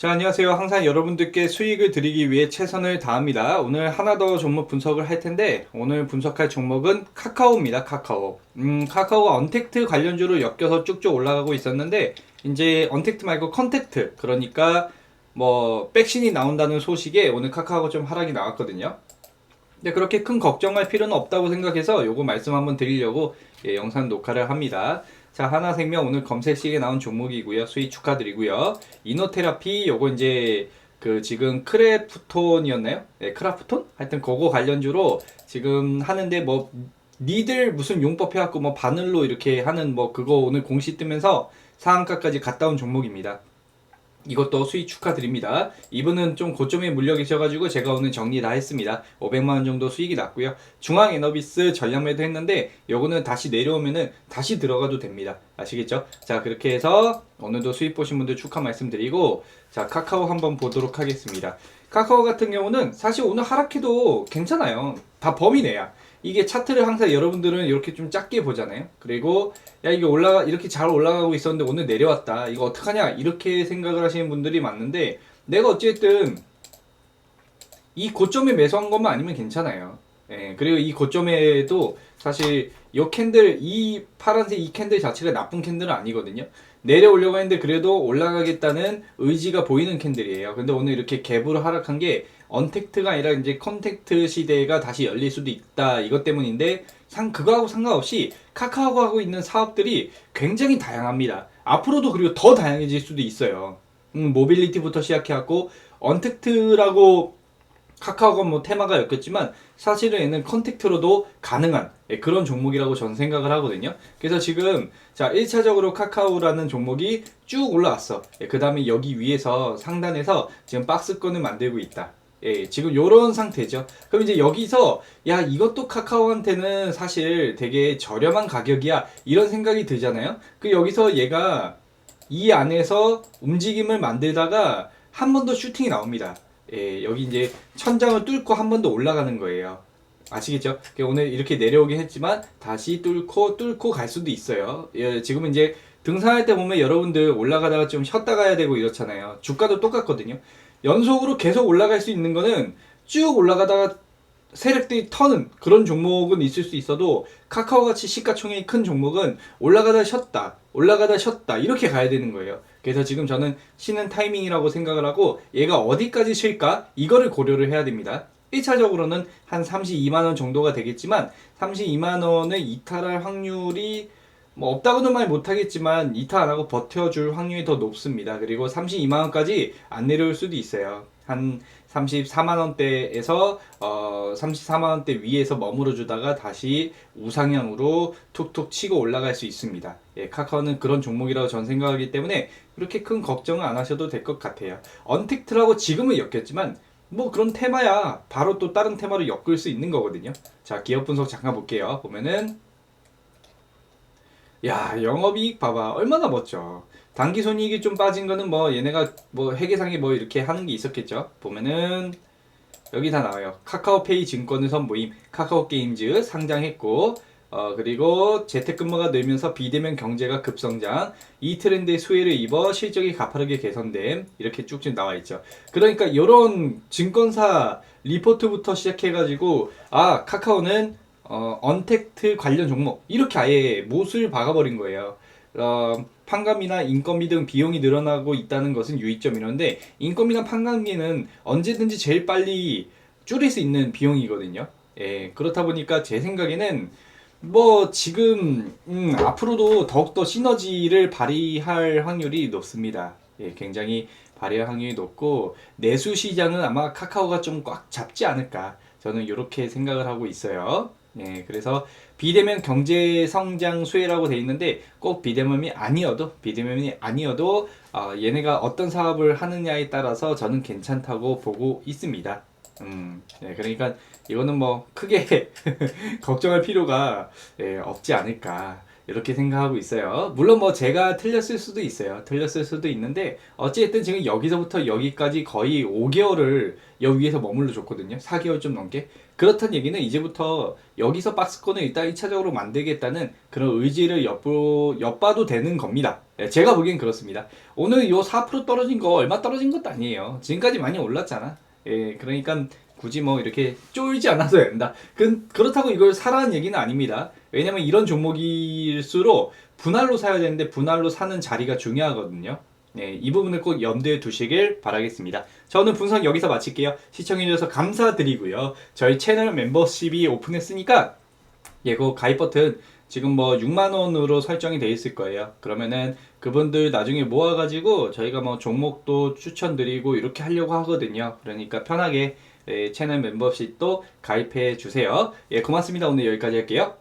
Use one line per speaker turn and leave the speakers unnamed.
자, 안녕하세요. 항상 여러분들께 수익을 드리기 위해 최선을 다합니다. 오늘 하나 더 종목 분석을 할 텐데, 오늘 분석할 종목은 카카오입니다. 카카오. 음, 카카오가 언택트 관련주로 엮여서 쭉쭉 올라가고 있었는데, 이제 언택트 말고 컨택트. 그러니까, 뭐, 백신이 나온다는 소식에 오늘 카카오가 좀 하락이 나왔거든요. 근데 그렇게 큰 걱정할 필요는 없다고 생각해서 요거 말씀 한번 드리려고 예, 영상 녹화를 합니다. 자, 하나생명 오늘 검색식에 나온 종목이고요. 수익 축하드리고요. 이노테라피 요거 이제 그 지금 크래프톤이었나요? 네, 크라프톤? 하여튼 그거 관련주로 지금 하는데 뭐 니들 무슨 용법 해갖고 뭐 바늘로 이렇게 하는 뭐 그거 오늘 공시 뜨면서 상한가까지 갔다 온 종목입니다. 이것도 수익 축하드립니다. 이분은 좀 고점에 물려 계셔가지고 제가 오늘 정리 다 했습니다. 500만원 정도 수익이 났고요. 중앙에너비스 전량 매도 했는데 요거는 다시 내려오면은 다시 들어가도 됩니다. 아시겠죠? 자 그렇게 해서 오늘도 수익 보신 분들 축하 말씀드리고 자 카카오 한번 보도록 하겠습니다. 카카오 같은 경우는 사실 오늘 하락해도 괜찮아요. 다 범위 내야. 이게 차트를 항상 여러분들은 이렇게 좀 작게 보잖아요. 그리고 야 이게 올라가 이렇게 잘 올라가고 있었는데 오늘 내려왔다. 이거 어떡하냐 이렇게 생각을 하시는 분들이 많은데 내가 어쨌든 이 고점에 매수한 것만 아니면 괜찮아요. 예, 그리고 이 고점에도 사실 이 캔들 이 파란색 이 캔들 자체가 나쁜 캔들은 아니거든요. 내려오려고 했는데 그래도 올라가겠다는 의지가 보이는 캔들이에요. 근데 오늘 이렇게 갭으로 하락한 게 언택트가 아니라 이제 컨택트 시대가 다시 열릴 수도 있다 이것 때문인데 상 그거하고 상관없이 카카오가 하고 있는 사업들이 굉장히 다양합니다. 앞으로도 그리고 더 다양해질 수도 있어요. 음, 모빌리티부터 시작해갖고 언택트라고 카카오가 뭐 테마가 였겠지만 사실은 얘는 컨택트로도 가능한 예, 그런 종목이라고 저는 생각을 하거든요. 그래서 지금 자 1차적으로 카카오라는 종목이 쭉 올라왔어. 예, 그 다음에 여기 위에서 상단에서 지금 박스권을 만들고 있다. 예, 지금 요런 상태죠. 그럼 이제 여기서 야 이것도 카카오한테는 사실 되게 저렴한 가격이야 이런 생각이 들잖아요. 그 여기서 얘가 이 안에서 움직임을 만들다가 한 번 더 슈팅이 나옵니다. 예, 여기 이제 천장을 뚫고 한 번 더 올라가는 거예요. 아시겠죠? 오늘 이렇게 내려오긴 했지만 다시 뚫고 뚫고 갈 수도 있어요. 예, 지금은 이제 등산할 때 보면 여러분들 올라가다가 좀 쉬었다 가야 되고 이렇잖아요. 주가도 똑같거든요. 연속으로 계속 올라갈 수 있는 거는 쭉 올라가다가 세력들이 터는 그런 종목은 있을 수 있어도 카카오 같이 시가총액이 큰 종목은 올라가다 쉬었다 올라가다 쉬었다 이렇게 가야 되는 거예요 그래서 지금 저는 쉬는 타이밍이라고 생각을 하고 얘가 어디까지 쉴까 이거를 고려를 해야 됩니다 1차적으로는 한 32만원 정도가 되겠지만 32만원을 이탈할 확률이 뭐 없다고는 말 못하겠지만 이탈 안 하고 버텨줄 확률이 더 높습니다. 그리고 32만 원까지 안 내려올 수도 있어요. 한 34만 원대에서 어 34만 원대 위에서 머무러 주다가 다시 우상향으로 툭툭 치고 올라갈 수 있습니다. 예, 카카오는 그런 종목이라고 전 생각하기 때문에 그렇게 큰 걱정은 안 하셔도 될 것 같아요. 언택트라고 지금은 엮였지만 뭐 그런 테마야 바로 또 다른 테마로 엮을 수 있는 거거든요. 자, 기업 분석 잠깐 볼게요. 보면은 야, 영업이익 봐봐. 얼마나 멋져. 단기 손익이 좀 빠진 거는 뭐 얘네가 뭐 회계상에 뭐 이렇게 하는 게 있었겠죠. 보면은 여기 다 나와요. 카카오페이 증권을 선보임, 카카오게임즈 상장했고, 어, 그리고 재택근무가 늘면서 비대면 경제가 급성장, 이 트렌드의 수혜를 입어 실적이 가파르게 개선됨, 이렇게 쭉쭉 나와 있죠. 그러니까 이런 증권사 리포트부터 시작해 가지고, 아, 카카오는 어, 언택트 관련 종목 이렇게 아예 못을 박아버린 거예요. 어, 판감이나 인건비 등 비용이 늘어나고 있다는 것은 유의점이런데 인건비나 판감비는 언제든지 제일 빨리 줄일 수 있는 비용이거든요. 예, 그렇다 보니까 제 생각에는 뭐 지금 음, 앞으로도 더욱더 시너지를 발휘할 확률이 높습니다. 예, 굉장히 발휘할 확률이 높고 내수 시장은 아마 카카오가 좀 꽉 잡지 않을까 저는 이렇게 생각을 하고 있어요. 예, 그래서 비대면 경제 성장 수혜라고 돼 있는데 꼭 비대면이 아니어도 비대면이 아니어도 어, 얘네가 어떤 사업을 하느냐에 따라서 저는 괜찮다고 보고 있습니다. 음, 예, 그러니까 이거는 뭐 크게 걱정할 필요가 예, 없지 않을까. 이렇게 생각하고 있어요. 물론 뭐 제가 틀렸을 수도 있어요. 틀렸을 수도 있는데 어찌됐든 지금 여기서부터 여기까지 거의 5개월을 여기에서 머물러 줬거든요. 4개월 좀 넘게. 그렇다는 얘기는 이제부터 여기서 박스권을 일단 1차적으로 만들겠다는 그런 의지를 엿보, 엿봐도 되는 겁니다. 예, 제가 보기엔 그렇습니다. 오늘 요 4% 떨어진 거 얼마 떨어진 것도 아니에요. 지금까지 많이 올랐잖아. 예, 그러니까 굳이 뭐 이렇게 쫄지 않아도 된다. 그, 그렇다고 이걸 사라는 얘기는 아닙니다. 왜냐면 이런 종목일수록 분할로 사야 되는데 분할로 사는 자리가 중요하거든요. 네, 이 부분을 꼭 염두에 두시길 바라겠습니다. 저는 분석 여기서 마칠게요. 시청해주셔서 감사드리고요. 저희 채널 멤버십이 오픈했으니까 예고 가입 버튼 지금 뭐 6만 원으로 설정이 돼 있을 거예요. 그러면은 그분들 나중에 모아가지고 저희가 뭐 종목도 추천드리고 이렇게 하려고 하거든요. 그러니까 편하게 예, 채널 멤버십도 가입해 주세요. 예, 고맙습니다. 오늘 여기까지 할게요.